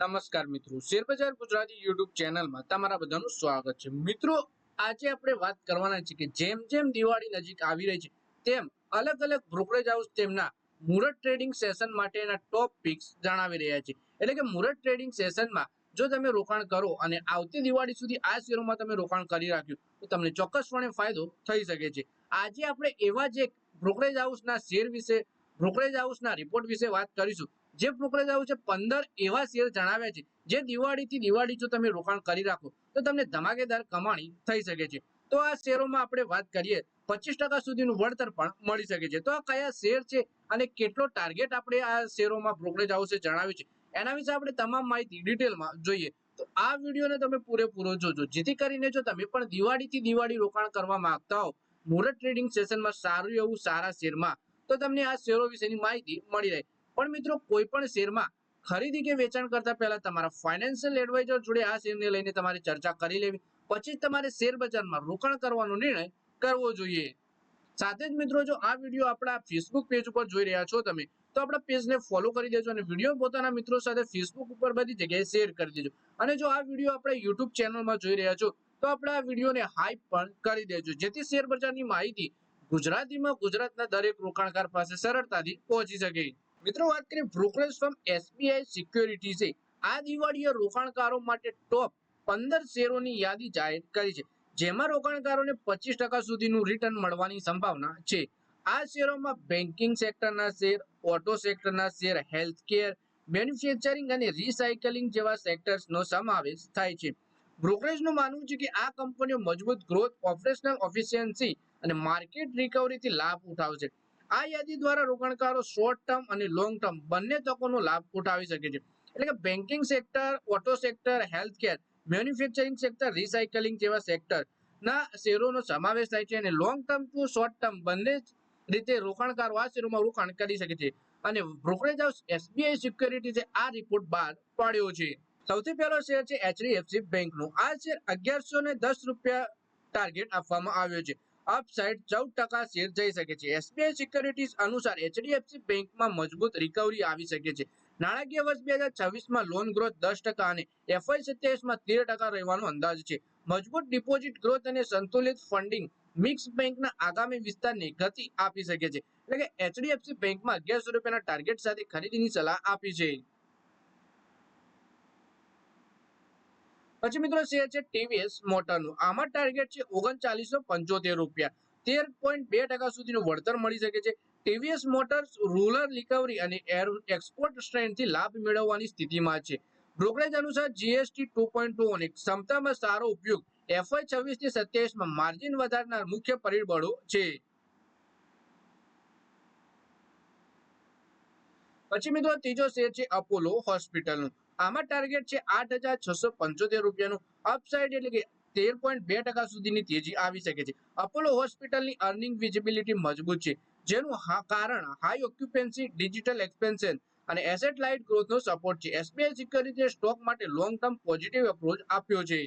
નમસ્કાર મિત્રો. શેરબજાર ગુજરાતી યુટ્યુબ ચેનલમાં તમારા બધાનું સ્વાગત છે. મિત્રો, આજે આપણે વાત કરવાના છે કે જેમ જેમ દિવાળી નજીક આવી રહી છે, તેમ અલગ અલગ બ્રોકરેજ હાઉસ તેમના મુરત ટ્રેડિંગ સેશન માટેના ટોપ પિક્સ જણાવી રહ્યા છે. એટલે કે મુરત ટ્રેડિંગ સેશનમાં જો તમે રોકાણ કરો અને આવતી દિવાળી સુધી આ શેરોમાં તમે રોકાણ કરી રાખ્યું, તો તમને ચોક્કસપણે ફાયદો થઈ શકે છે. આજે આપણે એવા જ એક બ્રોકરેજ હાઉસના શેર વિશે બ્રોકરેજ હાઉસના રિપોર્ટ વિશે વાત કરીશું. જે બ્રોકરેજ છે પંદર એવા શેર જણાવ્યા છે. જે દિવાળીથી દિવાળી જો તમે રોકાણ કરી રાખો, તો તમને ધમાકેદાર કમાણી થઈ શકે છે. તો આ શેરોમાં આપણે વાત કરીએ, પચીસ ટકા સુધીનું વળતર પણ મળી શકે છે. તો આ કયા શેર છે અને કેટલો ટાર્ગેટ આપણે આ શેરોમાં બ્રોકરેજ હાઉસે જણાવ્યું છે. એના વિશે આપણે તમામ માહિતી ડિટેલમાં જોઈએ. તો આ વિડીયોને તમે પૂરેપૂરો જોજો. જેથી કરીને જો તમે પણ દિવાળીથી દિવાળી રોકાણ કરવા માંગતા હો મુરત ટ્રેડિંગ સેશનમાં સારું એવું સારા શેરમાં, તો તમને આ શેરો વિશેની માહિતી મળી રહે. પણ મિત્રો કોઈ પણ શેરમાં ખરીદી કે વેચાણ કરતા પહેલા તમારા ફાઇનાન્શિયલ એડવાઇઝર જોડે આ શેરને લઈને તમારે ચર્ચા કરી લેવી. પછી જ તમારે શેર બજારમાં રોકાણ કરવાનો નિર્ણય કરવો જોઈએ. સાથે જ મિત્રો જો આ વીડિયો આપણા ફેસબુક પેજ ઉપર જોઈ રહ્યા છો તમે, તો આપણા પેજને ફોલો કરી દેજો અને વીડિયો પોતાના મિત્રો સાથે ફેસબુક ઉપર બધી જગ્યાએ શેર કરી દેજો. અને જો આ વીડિયો આપણે યુટ્યુબ ચેનલમાં જોઈ રહ્યા છો, તો આપણે વિડીયોને હાઈપ પણ કરી દેજો, જેથી શેર બજારની માહિતી ગુજરાતીમાં ગુજરાતના દરેક રોકાણકાર પાસે સરળતાથી પહોંચી શકે. મિત્રો વાત કરીએ બ્રોકરેજ ફર્મ એસબીઆઈ સિક્યોરિટીઝે આ દિવાળીએ રોકાણકારો માટે ટોપ પંદર શેરોની યાદી જાહેર કરી છે. જેમાં રોકાણકારોને પચીસ ટકા સુધીનું રિટર્ન મળવાની સંભાવના છે. આ શેરોમાં બેન્કિંગ સેક્ટરના શેર ઓટો સેક્ટરના શેર હેલ્થકેર મેન્યુફેક્ચરિંગ અને રિસાયકલિંગ જેવા સેક્ટર્સનો સમાવેશ થાય છે. બ્રોકરેજનું માનવું છે કે આ કંપનીઓ મજબૂત ગ્રોથ ઓપરેશનલ ઓફિશિયન્સી અને માર્કેટ રિકવરીથી લાભ ઉઠાવશે. આ યાદી દ્વારા રોકાણકારો શોર્ટ ટર્મ અને લોંગ ટર્મ બંને તકોનો લાભ ઉઠાવી શકે છે. એટલે કે banking sector auto sector healthcare manufacturing sector recycling જેવા સેક્ટર ના શેરોનો સમાવેશ થાય છે અને long term to short term બંને રીતે રોકાણકારો આ શેરોમાં રોકાણ કરી શકે છે. અને બ્રોકરેજ હાઉસ એસબીઆઈ સિક્યોરિટીઝે આ રિપોર્ટ બહાર પાડ્યો છે. સૌથી પહેલો શેર છે એચડીએફસી બેંકનો આ શેર અગિયારસો ને દસ રૂપિયા ટાર્ગેટ આપવામાં આવ્યો છે. અપસાઇડ ચૌદ ટકા શેર જઈ શકે છે. એસબીઆઈ સિક્યોરિટીઝ અનુસાર એચડીએફસી બેંકમાં મજબૂત રિકવરી આવી શકે છે. નાણાકીય વર્ષ બે હજાર છવ્વીસમાં લોન ગ્રોથ દસ ટકા અને એફઆઈ સત્યાવીસમાં તેર ટકા રહેવાનો અંદાજ છે. મજબૂત ડિપોઝિટ ગ્રોથ અને સંતુલિત ફંડિંગ મિક્સ બેંકના આગામી વિસ્તારને ગતિ આપી શકે છે. એટલે કે એચડીએફસી બેંકમાં અગિયારસો રૂપિયાના ટાર્ગેટ સાથે ખરીદીની સલાહ આપી છે. પછી મિત્રો શેર છે ટીવીએસ મોટરનું, આમાં ટાર્ગેટ છે ઓગણચાલીસો પંચોતેર રૂપિયા. તેર પોઈન્ટ બે ટકા સુધીનું વળતર મળી શકે છે. ટીવીએસ મોટર્સ રૂરલ રિકવરી અને એક્સપોર્ટ સ્ટ્રેન્ડથી લાભ મેળવવાની સ્થિતિમાં છે. બ્રોકરેજ અનુસાર જીએસટી ટુ પોઈન્ટ ટુ અને ક્ષમતામાં સારો ઉપયોગ એફઆઈ છવ્વીસથી સત્યાવીસમાં માર્જિન વધારનાર મુખ્ય પરિબળો છે. પછી મિત્રો ત્રીજો શેર છે અપોલો હોસ્પિટલનું આમાં ટાર્ગેટ છે આઠ હજાર છસો પંચોતેર રૂપિયાનું. અપસાઇડ એટલે કે તેર પોઈન્ટ બે ટકા સુધીની તેજી આવી શકે છે. અપોલો હોસ્પિટલની અર્નિંગ વિઝિબિલિટી મજબૂત છે, જેનું કારણ હાઈ ઓક્યુપેન્સી ડિજિટલ એક્સપેન્શન અને એસેટ લાઇટ ગ્રોથનો સપોર્ટ છે. એસબીઆઈ સિક્યોરિટીએ સ્ટોક માટે લોંગ ટર્મ પોઝિટિવ અપ્રોચ આપ્યો છે.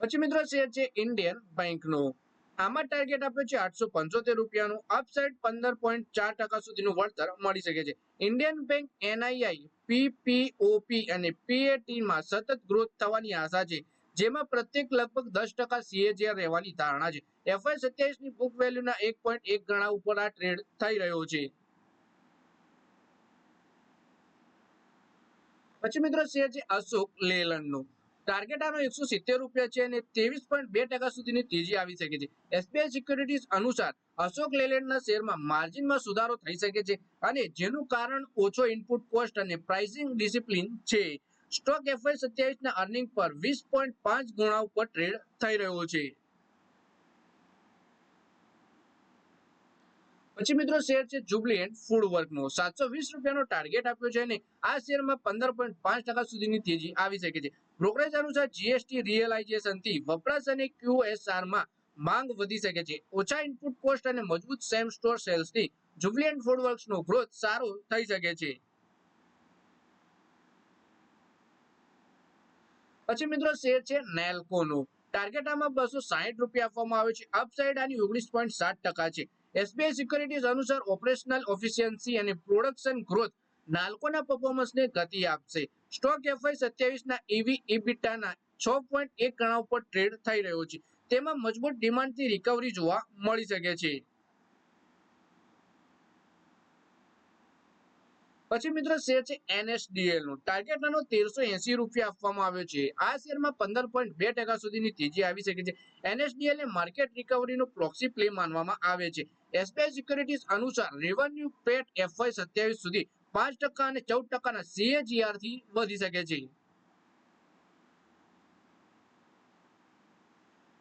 પછી મિત્રો શેર છે ઇન્ડિયન બેંકનો આમાં ટાર્ગેટ આપ્યો છે આઠસો પંચોતેર રૂપિયાનું. અપસાઇડ પંદર પોઈન્ટ ચાર ટકા સુધીનું વળતર મળી શકે છે. ઇન્ડિયન બેંક એનઆઈઆઈ પીપીઓપી અને પીએટીમાં સતત ગ્રોથ થવાની આશા છે, જેમાં પ્રત્યેક લગભગ દસ ટકા સીએજીઆર રહેવાની ધારણા છે. એફઆઈ સત્યાવીસની બુક વેલ્યુના એક પોઈન્ટ એક ગણા ઉપર આ ટ્રેડ થઈ રહ્યો છે. પછી મિત્રો શેર છે અશોક લેલન્ડનો ટાર્ગેટ આનો એકસો સિત્તેર રૂપિયા છે અને ત્રેવીસ પોઈન્ટ બે ટકા સુધીની તેજી આવી શકે છે. એસબીઆઈ સિક્યુરિટીઝ અનુસાર અશોક લેલેન્ડના શેરમાં માર્જિનમાં સુધારો થઈ શકે છે અને જેનું કારણ ઓછો ઇનપુટ કોસ્ટ અને પ્રાઇસિંગ ડિસિપ્લિન છે. સ્ટોક એફઆઈ સત્યાવીસના અર્નિંગ પર વીસ પોઈન્ટ પાંચ ગુણા ઉપર ટ્રેડ થઈ રહ્યો છે. પછી મિત્રો શેર છે જુબલિયન્ટ ફૂડ વર્કનો સાતસો વીસ રૂપિયાનો ટાર્ગેટ આપ્યો છે અને આ શેરમાં પંદર પોઈન્ટ પાંચ ટકા સુધીની તેજી આવી શકે છે. બ્રોકરેજ અનુસાર જીએસટી રિયલાઇઝેશનથી વપરાશ અને ક્યુએસઆરમાં માંગ વધી શકે છે. ઓછા ઇનપુટ કોસ્ટ અને મજબૂત સેમ સ્ટોર સેલ્સથી જુબલિયન્ટ ફૂડ વર્ક નો ગ્રોથ સારો થઈ શકે છે. પછી મિત્રો શેર છે નેલ્કોનો ટાર્ગેટ આમાં બસો સાહીઠ રૂપિયા આપવામાં આવે છે. અપસાઇડ આની ઓગણીસ પોઈન્ટ સાત ટકા છે. એસબીઆઈ સિક્યોરિટીઝ અનુસાર ઓપરેશનલ ઓફિશિયન્સી અને પ્રોડક્શન ગ્રોથ નાલ્કોના પરફોર્મન્સને ગતિ આપશે. સ્ટોક એફઆઈ સત્યાવીસના ઈવી ઇબિટાના છ પોઈન્ટ એક ગણા ઉપર ટ્રેડ થઈ રહ્યો છે. તેમાં મજબૂત ડિમાન્ડથી રિકવરી જોવા મળી શકે છે. પછી મિત્રો શેર છે એનએસડીએલનું. ટાર્ગેટ આનો તેરસો એસી રૂપિયા આપવામાં આવ્યો છે. આ શેરમાં પંદર પોઈન્ટ બે ટકા સુધીની તેજી આવી શકે છે. એનએસડીએલ ને માર્કેટ રિકવરીનો પ્રોક્સી પ્લે માનવામાં આવે છે. એસબીઆઈ સિક્યુરિટીઝ અનુસાર રેવન્યુ પેટ એફવાય સત્યાવીસ સુધી પાંચ ટકા અને ચૌદ ટકાના સીએજીઆરથી વધી શકે છે.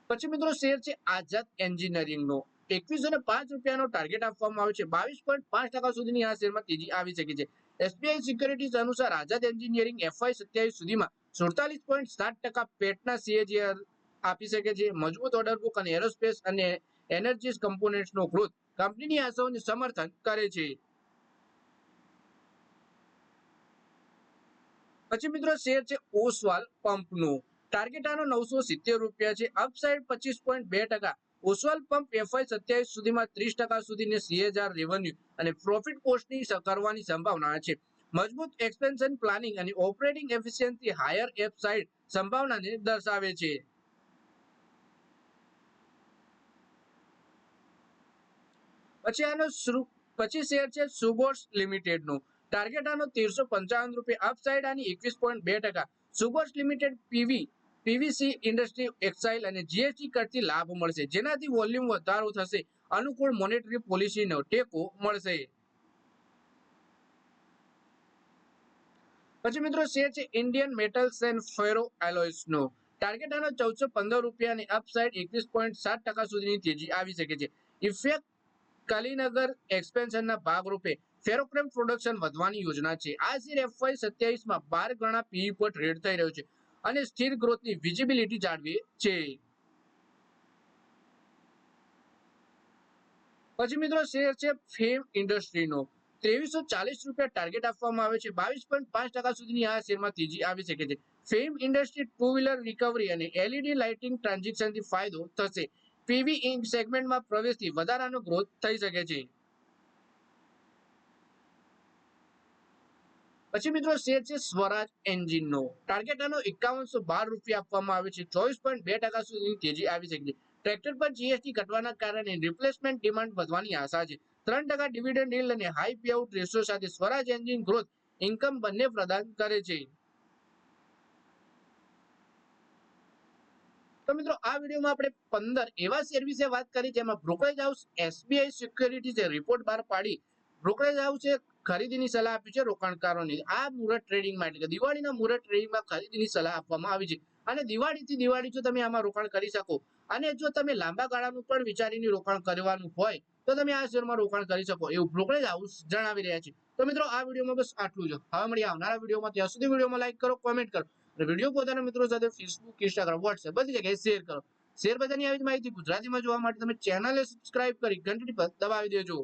પછી મિત્રો શેર છે આઝાદ એન્જિનિયરિંગ નો એકવીસો ને પાંચ રૂપિયાનો ટાર્ગેટ આપવામાં આવ્યો છે. બાવીસ પોઈન્ટ પાંચ ટકા સુધીની આ શેરમાં તેજી આવી શકે છે. એસબીઆઈ સિક્યુરિટીઝ અનુસાર આઝાદ એન્જિનિયરિંગ એફઆઈ સત્યાવીસ સુધીમાં સુડતાલીસ પોઈન્ટ સાત ટકા પેટના સીએજીઆર આપી શકે છે. મજબૂત ઓર્ડર બુક અને એરોસ્પેસ અને એનર્જી કમ્પોનેન્ટ્સનો ગ્રોથ કંપનીની આશાઓને સમર્થન કરે છે. પછી મિત્રો શેર છે ઓસવાલ પંપનું ટાર્ગેટ આનો નવસો સિત્તેર રૂપિયા છે. અપસાઇડ પચીસ પોઈન્ટ બે ટકા. ઓસવાલ પંપ એફઆઈ સત્યાવીસ સુધીમાં ત્રીસ ટકા સુધીની સીએચઆર રેવન્યુ અને પ્રોફિટ પોસ્ટની કરવાની સંભાવના છે. મજબૂત એક્સપેન્શન પ્લાનિંગ અને operating efficiency higher upside સંભાવનાને દર્શાવે છે. પછી આનો પછી શેર છે સુબોર્સ લિમિટેડ નો. ટાર્ગેટ આનો તેરસો પંચાવન રૂપિયા અપસાઇડ આની એકવીસ પોઈન્ટ બે ટકા. સુબોર્સ limited PV PVC industry, excise અને જીએસટી કરતી લાભ મળશે. જેનાથી વોલ્યુમ વધારો થશે. અનુકૂળ મોનેટરી પોલિસીનો ટેકો મળશે. પછી મિત્રો શેર છે ઇન્ડિયન મેટલ્સ એન્ડ ફેરો એલોયસ નો ટાર્ગેટ આનો ચૌદસો પંદર રૂપિયાની અપસાઇડ એકવીસ પોઈન્ટ સાત ટકા સુધીની તેજી આવી શકે છે. ઇફેક્ટ કલીનગર એક્સપેન્શનના ભાગરૂપે ફેરોક્રેમ પ્રોડક્શન વધવાની યોજના છે. આ શેર એફવાય સત્યાવીસમાં બાર ગણા પીઈ પર ટ્રેડ થઈ રહ્યો છે. અને સ્થિર ગ્રોથની વિઝિબિલિટી જાળવી છે પછી મિત્રો શેર છે ફેમ ઇન્ડસ્ટ્રીનો. ત્રેવીસો ચાલીસ રૂપિયા ટાર્ગેટ આપવામાં આવે છે. બાવીસ પોઈન્ટ પાંચ ટકા સુધીની આ શેરમાં તેજી આવી શકે છે. Fame industry two wheeler recovery અને એલઈડી લાઇટિંગ ટ્રાન્ઝેક્શનથી ફાયદો થશે. પીવી સેગમેન્ટમાં પ્રવેશથી વધારાનો ગ્રોથ થઈ શકે છે. પછી મિત્રો શેર છે સ્વરાજ એન્જિન નો. ટાર્ગેટ આનો એકાવનસો બાર રૂપિયા આપવામાં આવે છે. ચોવીસ પોઈન્ટ બે ટકા સુધીની તેજી આવી શકે છે. ટ્રેક્ટર પર જીએસટી ઘટવાના કારણે રિપ્લેસમેન્ટ ડિમાન્ડ વધવાની આશા છે. ત્રણ ટકા ડિવિડન્ડ ડીલ અને હાઈ પેઆઉટ રેશિયો સાથે સ્વરાજ એન્જિન ગ્રોથ ઇન્કમ બંને પ્રદાન કરે છે. તો મિત્રો આ વિડીયોમાં આપણે પંદર એવા શેર વિશે વાત કરી જેમાં બ્રોકરેજ હાઉસ એસબીઆઈ સિક્યુરિટીઝે રિપોર્ટ બહાર પાડી બ્રોકરેજ હાઉસે ખરીદીની સલાહ આપી છે રોકાણકારોની. આ મુહૂર્ત ટ્રેડિંગમાં એટલે કે દિવાળીના મુહૂર્ત ટ્રેડિંગમાં ખરીદીની સલાહ આપવામાં આવી છે. અને દિવાળીથી દિવાળી જો તમે આમાં રોકાણ કરી શકો, અને જો તમે લાંબા ગાળાનું પણ વિચારીને રોકાણ કરવાનું હોય, તો તમે આ શેરમાં રોકાણ કરી શકો. એવું બ્રોકરેજ હાઉસ જણાવી રહ્યા છે. તો મિત્રો, આ વિડીયોમાં બસ આટલું જ. હવે મળીએ આવનારા વિડીયોમાં. ત્યાં સુધી વિડીયોમાં લાઈક કરો કોમેન્ટ કરો. અને વીડિયો પોતાના મિત્રો સાથે ફેસબુક ઇન્સ્ટાગ્રામ વોટ્સએપ બધી જગ્યાએ શેર કરો. શેર બજારની આવી માહિતી ગુજરાતીમાં જોવા માટે તમે ચેનલને સબસ્ક્રાઇબ કરી, ઘંટડી પર દબાવી દેજો.